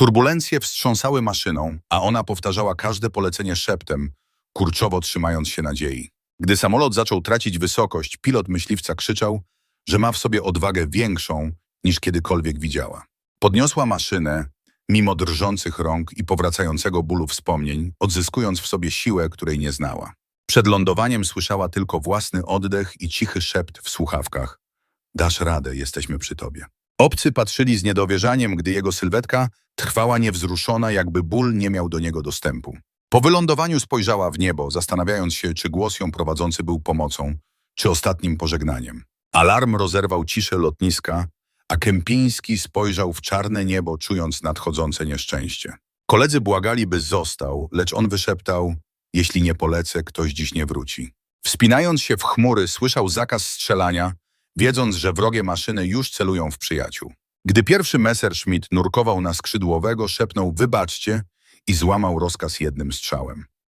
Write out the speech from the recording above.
Turbulencje wstrząsały maszyną, a ona powtarzała każde polecenie szeptem, kurczowo trzymając się nadziei. Gdy samolot zaczął tracić wysokość, pilot myśliwca krzyczał, że ma w sobie odwagę większą niż kiedykolwiek widziała. Podniosła maszynę, mimo drżących rąk i powracającego bólu wspomnień, odzyskując w sobie siłę, której nie znała. Przed lądowaniem słyszała tylko własny oddech i cichy szept w słuchawkach. Dasz radę, jesteśmy przy tobie. Obcy patrzyli z niedowierzaniem, gdy jego sylwetka trwała niewzruszona, jakby ból nie miał do niego dostępu. Po wylądowaniu spojrzała w niebo, zastanawiając się, czy głos ją prowadzący był pomocą, czy ostatnim pożegnaniem. Alarm rozerwał ciszę lotniska, a Kępiński spojrzał w czarne niebo, czując nadchodzące nieszczęście. Koledzy błagali, by został, lecz on wyszeptał, jeśli nie polecę, ktoś dziś nie wróci. Wspinając się w chmury, słyszał zakaz strzelania, wiedząc, że wrogie maszyny już celują w przyjaciół. Gdy pierwszy Messerschmitt nurkował na skrzydłowego, szepnął wybaczcie i złamał rozkaz jednym strzałem.